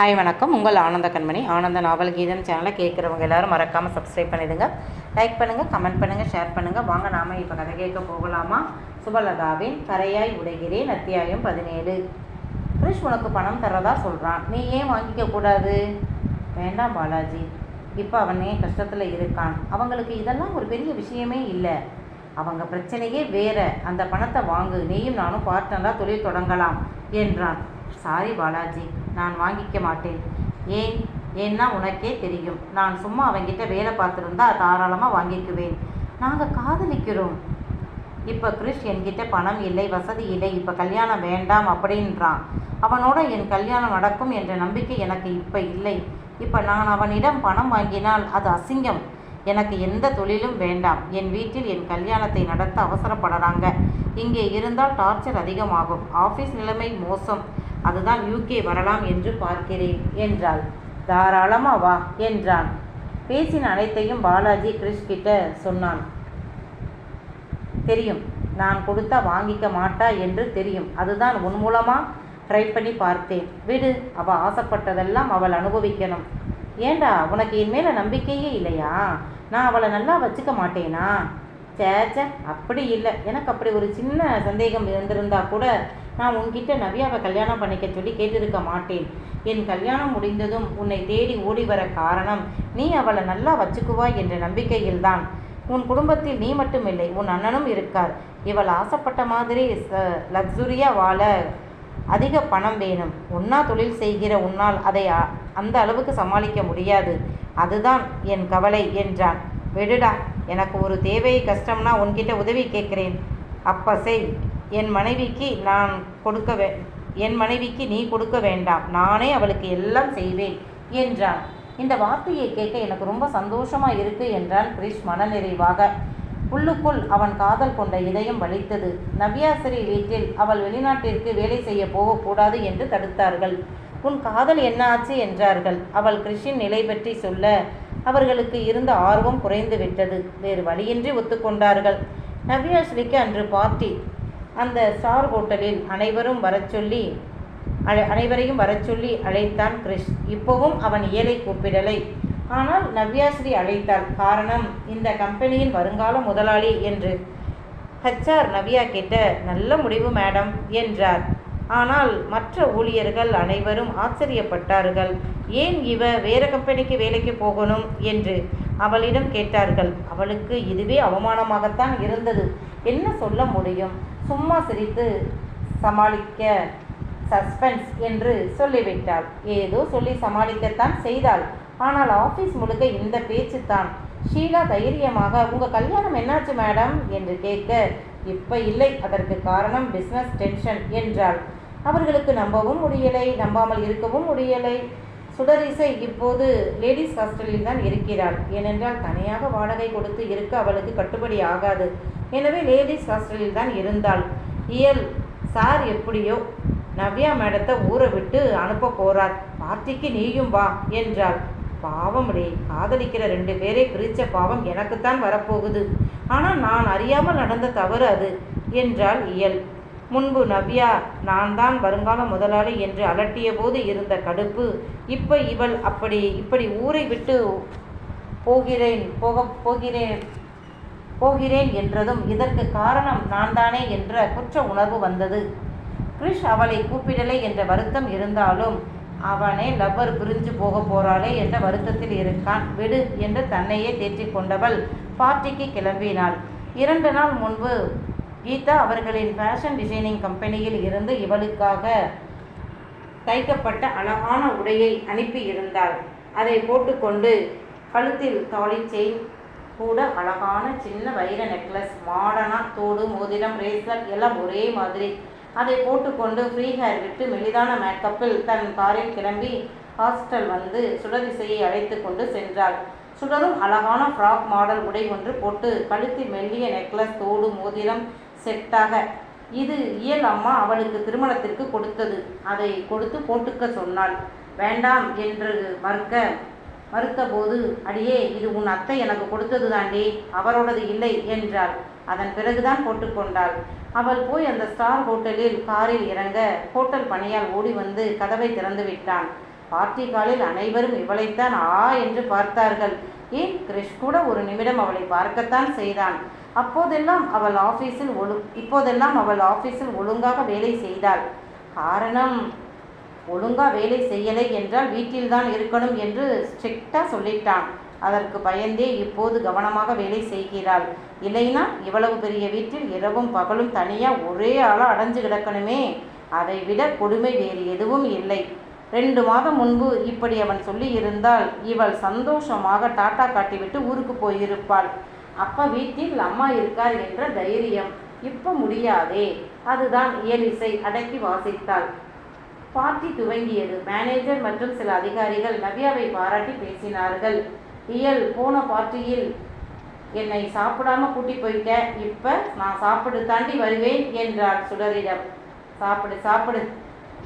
Hi வணக்கம். உங்கள் ஆனந்த கண்மணி. ஆனந்த நாவல் கீதம் சேனலை கேட்குறவங்க எல்லாரும் மறக்காமல் சப்ஸ்கிரைப் பண்ணிடுங்க. லைக் பண்ணுங்கள் கமெண்ட் பண்ணுங்கள் ஷேர் பண்ணுங்கள் வாங்க நாம இப்போ கதை கேட்க போகலாமா? சுபலதாவின் கரையாய் உடைகிறேன் அத்தியாயம் பதினேழு. கிருஷ் உனக்கு பணம் தரதா சொல்கிறான் நீ ஏன் வாங்கிக்க கூடாது? வேண்டாம் பாலாஜி. இப்போ அவன் ஏன் கஷ்டத்தில் இருக்கான்? அவங்களுக்கு இதெல்லாம் ஒரு பெரிய விஷயமே இல்லை. அவங்க பிரச்சனையே வேற. அந்த பணத்தை வாங்கு. நீயும் நானும் பார்ட்னராக தொழில் தொடங்கலாம் என்றான். சாரி பாலாஜி நான் வாங்கிக்க மாட்டேன். ஏன்? ஏன்னா உனக்கே தெரியும். நான் சும்மா அவங்கிட்ட வேலை பார்த்துருந்தா தாராளமாக வாங்கிக்குவேன். நாங்கள் காதலிக்கிறோம். இப்போ கிறிஷ் என்கிட்ட பணம் இல்லை வசதி இல்லை. இப்போ கல்யாணம் வேண்டாம் அப்படின்றான். அவனோட என் கல்யாணம் நடக்கும் என்ற நம்பிக்கை எனக்கு இப்போ இல்லை. இப்போ நான் அவனிடம் பணம் வாங்கினால் அது அசிங்கம். எனக்கு எந்த தொழிலும் வேண்டாம். என் வீட்டில் என் கல்யாணத்தை நடத்த அவசரப்படுறாங்க. இங்கே இருந்தால் டார்ச்சர் அதிகமாகும். ஆஃபீஸ் நிலைமை மோசம். அதுதான் யூகே வரலாம் என்று பார்க்கிறேன் என்றாள். தாராளமா வா என்றான். பேசின அனைத்தையும் பாலாஜி கிறிஷ் கிட்ட சொன்னான். தெரியும் நான் கொடுத்தா வாங்கிக்க மாட்டா என்று தெரியும். அதுதான் உன் மூலமா ட்ரை பண்ணி பார்த்தேன். விடு அவள் ஆசைப்பட்டதெல்லாம் அவள் அனுபவிக்கணும். ஏண்டா உனக்கு என் நம்பிக்கையே இல்லையா? நான் அவளை நல்லா வச்சுக்க மாட்டேனா? சேச்ச அப்படி இல்லை. எனக்கு அப்படி ஒரு சின்ன சந்தேகம் இருந்திருந்தா கூட நான் உன்கிட்ட நவ்யாவை கல்யாணம் பண்ணிக்க சொல்லி கேட்டிருக்க மாட்டேன். என் கல்யாணம் முடிந்ததும் உன்னை தேடி ஓடி வர காரணம் நீ அவளை நல்லா வச்சுக்குவாய் என்ற நம்பிக்கையில்தான். உன் குடும்பத்தில் நீ மட்டும் இல்லை உன் அண்ணனும் இருக்கார். இவள் ஆசைப்பட்ட மாதிரி லக்ஸுரியாக வாழ அதிக பணம் வேணும். ஒன்றா தொழில் செய்கிற உன்னால் அதை அ- அந்த அளவுக்கு சமாளிக்க முடியாது. அதுதான் என் கவலை என்றான். விடுடா எனக்கு ஒரு தேவை கஷ்டம்னா உன்கிட்ட உதவி கேட்குறேன். அப்ப செய். என் மனைவிக்கு நான் கொடுக்க வே என் மனைவிக்கு நீ கொடுக்க வேண்டாம். நானே அவளுக்கு எல்லாம் செய்வேன் என்றான். இந்த வார்த்தையை கேட்க எனக்கு ரொம்ப சந்தோஷமாக இருக்கு என்றான் கிரிஷ் மனநிறைவாக. உள்ளுக்குள் அவன் காதல் கொண்ட இதயம் வலித்தது. நவ்யாசரி வீட்டில் அவள் வெளிநாட்டிற்கு வேலை செய்ய போகக்கூடாது என்று தடுத்தார்கள். உன் காதல் என்ன ஆச்சு என்றார்கள். அவள் கிறிஷின் நிலை பற்றி சொல்ல அவர்களுக்கு இருந்த ஆர்வம் குறைந்து விட்டது. வேறு வழியின்றி ஒத்துக்கொண்டார்கள். நவ்யாஸ்ரீக்கு அன்று பார்ட்டி. அந்த ஸ்டார் ஹோட்டலில் அனைவரும் வரச் சொல்லி அழை அனைவரையும் வரச் சொல்லி அழைத்தான் கிறிஷ் இப்போவும் அவன் இயலை கூப்பிடலை. ஆனால் நவ்யாஸ்ரீ அழைத்தாள் காரணம் இந்த கம்பெனியின் வருங்கால முதலாளி என்று. ஹச்ஆர் நவ்யா கேட்ட நல்ல முடிவு மேடம் என்றார். ஆனால் மற்ற ஊழியர்கள் அனைவரும் ஆச்சரியப்பட்டார்கள். ஏன் இவ வேற கம்பெனிக்கு வேலைக்கு போகணும்? என்று அவளிடம் கேட்டார்கள். அவளுக்கு இதுவே அவமானமாகத்தான் இருந்தது. என்ன சொல்ல முடியும்? சும்மா சிரித்து சமாளிக்க சஸ்பென்ஸ் என்று சொல்லிவிட்டாள். ஏதோ சொல்லி சமாளிக்கத்தான் செய்தாள். ஆனால் ஆஃபீஸ் முழுக்க இந்த பேச்சு தான் ஷீலா தைரியமாக உங்கள் கல்யாணம் என்னாச்சு மேடம்? என்று கேட்க இப்போ இல்லை. அதற்கு காரணம் பிஸ்னஸ் டென்ஷன் என்றாள். அவர்களுக்கு நம்பவும் முடியலை. நம்பாமல் இருக்கவும் முடியலை. சுடரிசை இப்போது லேடிஸ் ஹாஸ்டலில் தான் இருக்கிறாள். ஏனென்றால் தனியாக வாடகை கொடுத்து இருக்க அவளுக்கு கட்டுப்படி ஆகாது. எனவே லேடிஸ் ஹாஸ்டலில் தான் இருந்தாள். இயல் சார் எப்படியோ நவ்யா மேடத்தை ஊரை விட்டு அனுப்ப போறார். பார்ட்டிக்கு நீயும் வா என்றாள். பாவம்டே காதலிக்கிற ரெண்டு பேரை பிரித்த பாவம் எனக்குத்தான் வரப்போகுது. ஆனால் நான் அறியாமல் நடந்த தவறு அது என்றாள் இயல். முன்பு நவ்யா நான் தான் வருங்கால முதலாளி என்று அலட்டிய போது இருந்த கடுப்பு. இப்ப இவள் அப்படி இப்படி ஊரை விட்டு போகிறேன் போக போகிறேன் போகிறேன் என்றதும் இதற்கு காரணம் நான் தானே என்ற குற்ற உணர்வு வந்தது. கிரிஷ் அவளை கூப்பிடலை என்ற வருத்தம் இருந்தாலும் அவனே லவ்வர் பிரிஞ்சு போக போறாளே என்ற வருத்தத்தில் இருக்கான். விடு என்று தன்னையே தேற்றிக் கொண்டவள் பார்ட்டிக்கு கிளம்பினாள். இரண்டு நாள் முன்பு கீதா அவர்களின் ஃபேஷன் டிசைனிங் கம்பெனியில் இருந்து இவளுக்காக தைக்கப்பட்ட அழகான உடையை அனுப்பியிருந்தாள். அதை போட்டுக்கொண்டு கழுத்தில் தாலி செயின் கூட அழகான சின்ன வைர நெக்லஸ் மாடனா தோடு மோதிரம் ரேசர் எல்லாம் ஒரே மாதிரி அதை போட்டுக்கொண்டு ஃப்ரீ ஹேர் விட்டு மெலிதான மேக்கப்பில் தன் காரில் கிளம்பி ஹாஸ்டல் வந்து சுடதிசையை அழைத்து கொண்டு சென்றாள். சுடரும் அழகான ஃப்ராக் மாடல் உடை ஒன்று போட்டு கழுத்தில் மெல்லிய நெக்லஸ் தோடு மோதிரம் செட்டாக இது இயல் அம்மா அவளுக்கு திருமணத்திற்கு கொடுத்தது. அதை கொடுத்து போட்டுக்க சொன்னாள். வேண்டாம் என்று மறுக்க மறுத்தபோது அடியே இது உன் அத்தை எனக்கு கொடுத்தது தாண்டி அவரோடது இல்லை என்றாள். அதன் பிறகுதான் போட்டுக்கொண்டாள் அவள் போய் அந்த ஸ்டார் ஹோட்டலில் காரில் இறங்க ஹோட்டல் பணியால் ஓடி வந்து கதவை திறந்து விட்டான். பார்ட்டி காலில் அனைவரும் இவளைத்தான் ஆ என்று பார்த்தார்கள். ஏன் கிரிஷ் கூட ஒரு நிமிடம் அவளை பார்க்கத்தான் செய்தான். அப்போதெல்லாம் அவள் ஆஃபீஸில் ஒழு இப்போதெல்லாம் அவள் ஆஃபீஸில் ஒழுங்காக வேலை செய்தாள். காரணம் ஒழுங்கா வேலை செய்யலை என்றால் வீட்டில்தான் இருக்கணும் என்று ஸ்ட்ரிக்டாக சொல்லிட்டான். அதற்கு பயந்தே இப்போது கவனமாக வேலை செய்கிறாள். இல்லைனா இவ்வளவு பெரிய வீட்டில் இரவும் பகலும் தனியாக ஒரே ஆளாக அடைஞ்சு கிடக்கணுமே? அதை விட கொடுமை வேறு எதுவும் இல்லை. ரெண்டு மாதம் முன்பு இப்படி அவன் சொல்லி இருந்தால் இவள் சந்தோஷமாக டாட்டா காட்டிவிட்டு ஊருக்கு போயிருப்பாள். அப்ப வீட்டில் அம்மா இருக்கார் என்ற தைரியம் இப்ப முடியாதே. அதுதான் இயலிசை அடக்கி வாசித்தாள். பார்ட்டி துவங்கியது. மேனேஜர் மற்றும் சில அதிகாரிகள் நவ்யாவை பாராட்டி பேசினார்கள். இயல் போன பார்ட்டியில் என்னை சாப்பிடாம கூட்டி போயிட்ட இப்ப நான் சாப்பிடு தாண்டி வருவேன் என்றார் சுடரிடம். சாப்பிடு சாப்பிடு.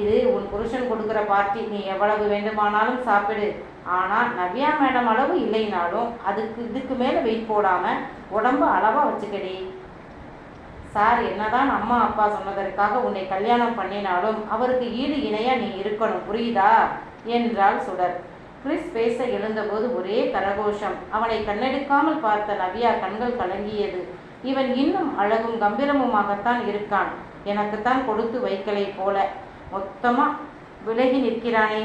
இது உன் புருஷன் கொடுக்குற பார்ட்டி. நீ எவ்வளவு வேண்டுமானாலும் சாப்பிடு. ஆனால் நவ்யா மேடம் அளவு இல்லைனாலும் அதுக்கு இதுக்கு மேலே வெயிட் போடாம உடம்ப அளவாக வச்சுக்கடி. சார் என்னதான் அம்மா அப்பா சொன்னதற்காக உன்னை கல்யாணம் பண்ணினாலும் அவருக்கு ஈடு இணையாக நீ இருக்கணும். புரியுதா? என்றாள் சுடர். கிறிஸ் பேச எழுந்தபோது ஒரே கரகோஷம். அவனை கண்ணெடுக்காமல் பார்த்த நவ்யா கண்கள் கலங்கியது. இவன் இன்னும் அழகும் கம்பீரமுமாகத்தான் இருக்கான். எனக்குத்தான் கொடுத்து வைக்கலை போல. மொத்தமா விலகி நிற்கிறானே.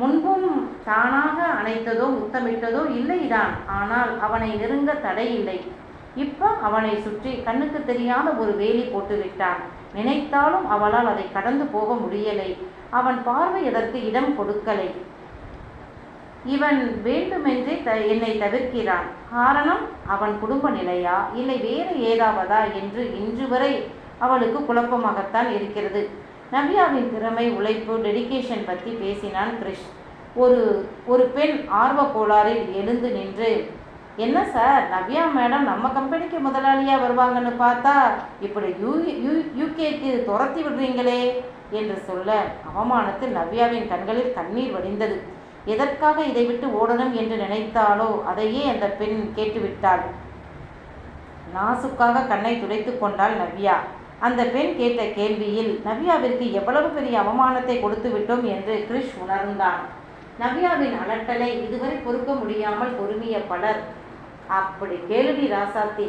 முன்பும் தானாக அணைத்ததோ முத்தமிட்டதோ இல்லைதான். ஆனால் அவனை நெருங்க தடை இல்லை இப்ப அவனை சுற்றி கண்ணுக்கு தெரியாத ஒரு வேலி போட்டுவிட்டான். நினைத்தாலும் அவளால் அதை கடந்து போக முடியலை. அவன் பார்வை அதற்கு இடம் கொடுக்கலை. இவன் வேண்டுமென்றே த என்னை தவிர்க்கிறான். காரணம் அவன் குடும்ப நிலையா? இல்லை வேறு ஏதாவதா என்று இன்று வரை அவளுக்கு குழப்பமாகத்தான் இருக்கிறது. நவ்யாவின் திறமை உழைப்பு டெடிகேஷன் பற்றி பேசினான் கிரிஷ் ஒரு ஒரு பெண் ஆர்வ கோளாறில் எழுந்து நின்று என்ன சார் நவ்யா மேடம் நம்ம கம்பெனிக்கு முதலாளியாக வருவாங்கன்னு பார்த்தா இப்படி யூ யூ யூகேக்கு துரத்தி விடுறீங்களே? என்று சொல்ல அவமானத்தில் நவ்யாவின் கண்களில் கண்ணீர் வடிந்தது. எதற்காக இதை விட்டு ஓடணும் என்று நினைத்தாலோ அதையே அந்த பெண் கேட்டுவிட்டாள். நாசுக்காக கண்ணை துடைத்து கொண்டாள் நவ்யா. அந்த பெண் கேட்ட கேள்வியில் நவ்யாவிற்கு எவ்வளவு பெரிய அவமானத்தை கொடுத்து விட்டோம் என்று கிரிஷ் உணர்ந்தான். நவ்யாவின் அலட்டலை இதுவரை பொறுக்க முடியாமல் பொறுமிய பலர் அப்படி கேளுடி ராசாத்தி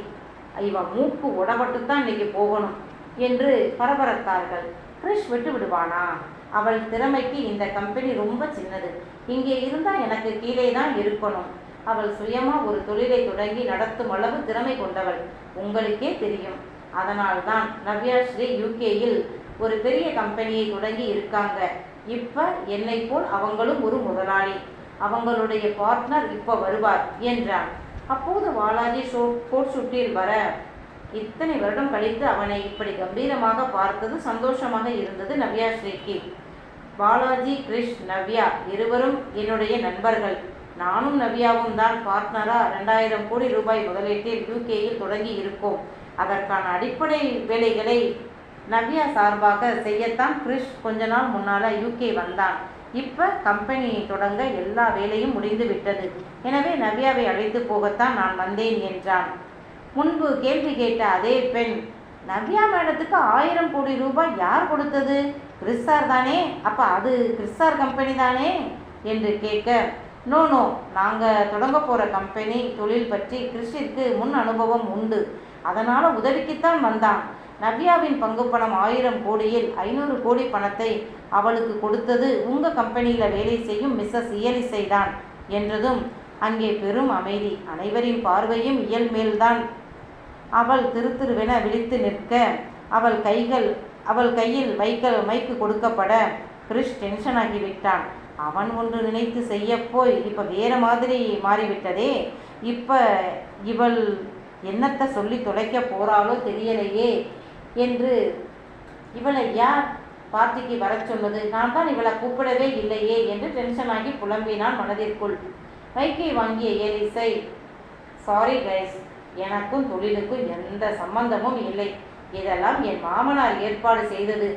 இவன் மூக்கு உடப்பட்டுத்தான் இன்னைக்கு போகணும் என்று பரபரத்தார்கள். கிரிஷ் விட்டு விடுவானா அவள் திறமைக்கு இந்த கம்பெனி ரொம்ப சின்னது. இங்கே இருந்தால் எனக்கு கீழே தான் இருக்கணும். அவள் சுயமா ஒரு தொழிலை தொடங்கி நடத்தும் அளவு திறமை கொண்டவள். உங்களுக்கே தெரியும். அதனால்தான் நவ்யா ஸ்ரீ யூகேயில் ஒரு பெரிய கம்பெனியை தொடங்கி இருக்காங்க. இப்ப என்னை போல் அவங்களும் ஒரு முதலாளி. அவங்களுடைய பார்ட்னர் இப்ப வருவார் என்றான். அப்போது வாலாஜி ஷோ கோட் ஷூட்டில் வர இத்தனை வருடம் கழித்து அவனை இப்படி கம்பீரமாக பார்த்தது சந்தோஷமாக இருந்தது நவ்யா ஸ்ரீக்கு. பாலாஜி கிரிஷ் நவ்யா இருவரும் என்னுடைய நண்பர்கள். நானும் நவ்யாவும் தான் பார்ட்னரா ரெண்டாயிரம் கோடி ரூபாய் முதலீட்டில் யூகேயில் தொடங்கி இருக்கோம். அதற்கான அடிப்படை வேலைகளை நவ்யா சார்பாக செய்யத்தான் கிரிஷ் கொஞ்ச நாள் முன்னால் யூகே வந்தான். இப்போ கம்பெனி தொடங்க எல்லா வேலையும் முடிந்து விட்டது. எனவே நவ்யாவை அழைத்து போகத்தான் நான் வந்தேன் என்றான். முன்பு கேள்வி கேட்ட அதே பெண் நவ்யா மேடத்துக்கு ஆயிரம் கோடி ரூபாய் யார் கொடுத்தது? கிறிஸ்தார் தானே அப்போ அது கிறிஸ்தார் கம்பெனி தானே? என்று கேட்க நோ நோ நாங்கள் தொடங்க போகிற கம்பெனி தொழில் பற்றி கிறிஸ்டிற்கு முன் அனுபவம் உண்டு. அதனால் உதவிக்குத்தான் வந்தான். நவ்யாவின் பங்கு பணம் ஆயிரம் கோடியில் ஐநூறு கோடி பணத்தை அவளுக்கு கொடுத்தது உங்கள் கம்பெனியில் வேலை செய்யும் மிஸ்ஸஸ் இயலிசை தான் என்றதும் அங்கே பெரும் அமைதி. அனைவரின் பார்வையும் இயல் மேல்தான் அவள் திருத்திருவென விழித்து நிற்க அவள் கைகள் அவள் கையில் வைக்க மைக்கு கொடுக்கப்பட கிறிஷ் டென்ஷன் ஆகிவிட்டான். அவன் ஒன்று நினைத்து செய்யப்போய் இப்போ வேற மாதிரி மாறிவிட்டதே. இப்போ இவள் என்னத்தை சொல்லி தொலைக்க போகிறாளோ தெரியலையே என்று இவளை யார் பார்ட்டிக்கு வரச் சொன்னது நான் தான் இவளை கூப்பிடவே இல்லையே என்று டென்ஷன் ஆகி புலம்பினான் மனதிற்குள். பைக்கை வாங்கிய ஏலிசை சாரி கைஸ் எனக்கும் தொழிலுக்கும் எந்த சம்பந்தமும் இல்லை. இதெல்லாம் என் மாமனார் ஏற்பாடு செய்தது.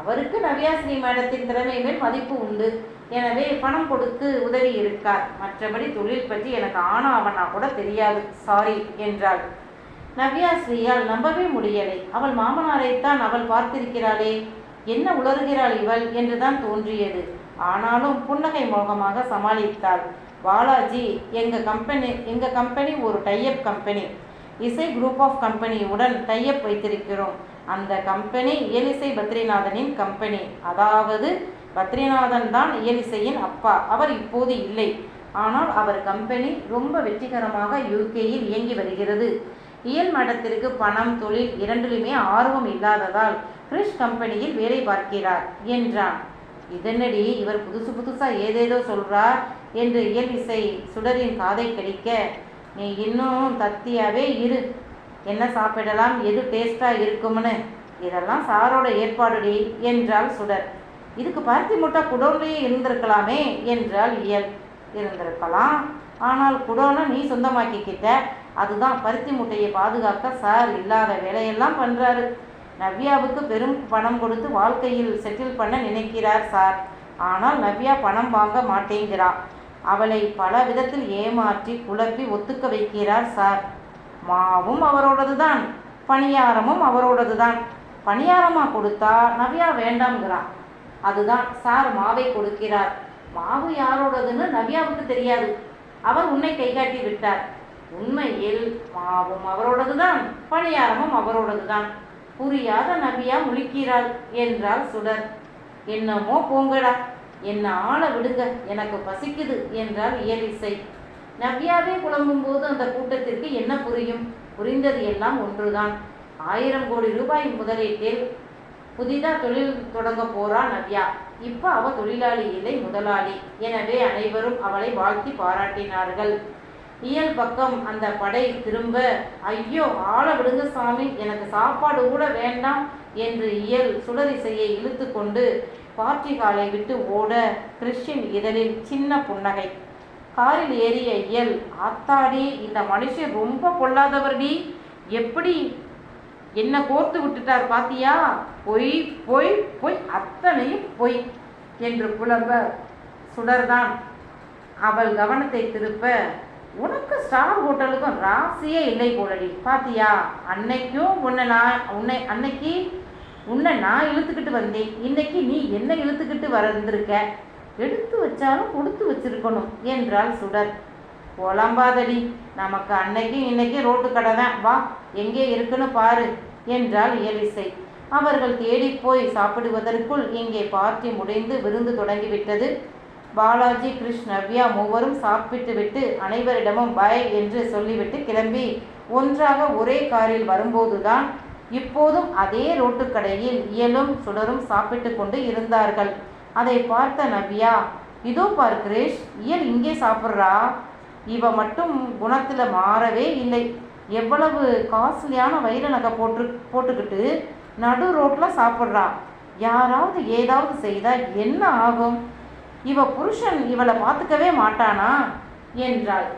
அவருக்கு நவ்யாசினி மேடத்தின் திறமை மேல் மதிப்பு உண்டு. எனவே பணம் கொடுத்து உதவி இருக்கார். மற்றபடி தொழில் பற்றி எனக்கு ஆனா அவனா கூட தெரியாது. சாரி என்றாள். நவ்யாஸ்ரீயால் நம்பவே முடியலை. அவள் மாமனாரைத்தான் அவள் பார்த்திருக்கிறாளே. என்ன உளறுகிறாள் இவள் என்றுதான் தோன்றியது. ஆனாலும் புன்னகை மோகமாக சமாளித்தாள். பாலாஜி எங்கள் கம்பெனி எங்கள் கம்பெனி ஒரு டைப் கம்பெனி இசை குரூப் ஆஃப் கம்பெனியுடன் டைப் வைத்திருக்கிறோம். அந்த கம்பெனி இயலிசை பத்ரிநாதனின் கம்பெனி அதாவது பத்ரிநாதன் தான் இயலிசையின் அப்பா. அவர் இப்போது இல்லை. ஆனால் அவர் கம்பெனி ரொம்ப வெற்றிகரமாக யூகேயில் இயங்கி வருகிறது. இயல் மடத்திற்கு பணம் தொழில் இரண்டிலுமே ஆர்வம் இல்லாததால் கிரிஷ் கம்பெனியில் வேலை பார்க்கிறார் என்றான். இதனடி இவர் புதுசு புதுசாக ஏதேதோ சொல்றார் என்று இயல் இசை சுடரின் காதை கடிக்க நீ இன்னும் தத்தியாகவே இரு. என்ன சாப்பிடலாம் எது டேஸ்ட்டாக இருக்கும்னு. இதெல்லாம் சாரோட ஏற்பாடுடி என்றாள் சுடர். இதுக்கு பருத்தி முட்டை குடோன்லேயே இருந்திருக்கலாமே என்றால் இயல். இருந்திருக்கலாம். ஆனால் குடோனை நீ சொந்தமாக்கிக்கிட்ட. அதுதான் பருத்தி முட்டையை பாதுகாக்க சார் இல்லாத வேலையெல்லாம் பண்ணுறாரு நவ்யாவுக்கு பெரும் பணம் கொடுத்து வாழ்க்கையில் செட்டில் பண்ண நினைக்கிறார் சார். ஆனால் நவ்யா பணம் வாங்க மாட்டேங்கிறா. அவளை பல விதத்தில் ஏமாற்றி குழப்பி ஒத்துக்க வைக்கிறார் சார். மாவும் அவரோடது தான் பணியாரமும் அவரோடது தான் பணியாரமா கொடுத்தா நவ்யா வேண்டாம்ங்கிறான். அதுதான் சார் மாவை கொடுக்கிறார். மாவு யாரோடதுன்னு நவ்யாவுக்கு தெரியாது. அவர் உன்னை கைகாட்டி விட்டார். உண்மையில் மாவும் அவரோடது தான் பணியாரமும் அவரோடது தான் புரியாத நவ்யா முழிக்கிறாள் என்றாள் சுடர். என்னமோ போங்கடா. என்னை ஆள விடுங்க எனக்கு பசிக்குது என்றாள் இயலிசை. நவ்யாவே புலம்பும் போது அந்த கூட்டத்திற்கு என்ன புரியும்? புரிந்தது எல்லாம் ஒன்றுதான். ஆயிரம் கோடி ரூபாய் முதலீட்டில் புதிதா தொழில் தொடங்க போறா நவ்யா. இப்போ அவ தொழிலாளி இல்லை முதலாளி. எனவே அனைவரும் அவளை வாழ்த்தி பாராட்டினார்கள். இயல் பக்கம் அந்த படை திரும்ப ஐயோ ஆள விடுங்க சாமி எனக்கு சாப்பாடு கூட வேண்டாம் என்று இயல் சுடரிசையை இழுத்து கொண்டு பார்ட்டி ஹாலை விட்டு ஓட கிறிஸ்டின் இதழில் சின்ன புன்னகை. காரில் ஏறிய இயல் ஆத்தாடி இந்த மனுஷன் ரொம்ப பொல்லாதவர்டி. எப்படி என்ன கோர்த்து விட்டுட்டார் பாத்தியா? பொய் பொய் பொய் அத்தனையும் பொய் என்று புலம்ப சுடர்தான். அவள் கவனத்தை திருப்ப உனக்கு ஸ்டார் ஹோட்டலுக்கும் ராசியே இல்லை போலடி. பாத்தியா அன்னைக்கும் உன்னை நான் உன்னை அன்னைக்கு உன்னை நான் இழுத்துக்கிட்டு வந்தேன். இன்னைக்கு நீ என்ன இழுத்துக்கிட்டு வந்திருக்க? எடுத்து வச்சாலும் கொடுத்து வச்சிருக்கணும் என்றாள் சுடர். புலம்பாதடி நமக்கு அன்னைக்கும் இன்னைக்கும் ரோட்டு கடை தான். வா எங்கே இருக்குன்னு பாரு என்றாள் இயலிசை அவர்கள் தேடிப்போய் சாப்பிடுவதற்குள் இங்கே பார்ட்டி முடிந்து விருந்து தொடங்கிவிட்டது. பாலாஜி கிருஷ் நவ்யா மூவரும் சாப்பிட்டுவிட்டு அனைவரிடமும் பாய் என்று சொல்லிவிட்டு கிளம்பி ஒன்றாக ஒரே காரில் வரும்போதுதான் இப்போதும் அதே ரோட்டுக்கடையில் இயலும் சுடரும் சாப்பிட்டு கொண்டு இருந்தார்கள். அதை பார்த்த நவ்யா இதோ பார் கிரேஷ் இயல் இங்கே சாப்பிட்றா? இவ மட்டும் குணத்தில் மாறவே இல்லை. எவ்வளவு காஸ்ட்லியான வைர நகை போட்டு போட்டுக்கிட்டு நடு ரோட்டில் சாப்பிட்றா. யாராவது ஏதாவது செய்தால் என்ன ஆகும்? இவ புருஷன் இவளை பார்த்துக்கவே மாட்டானா? என்றாள்.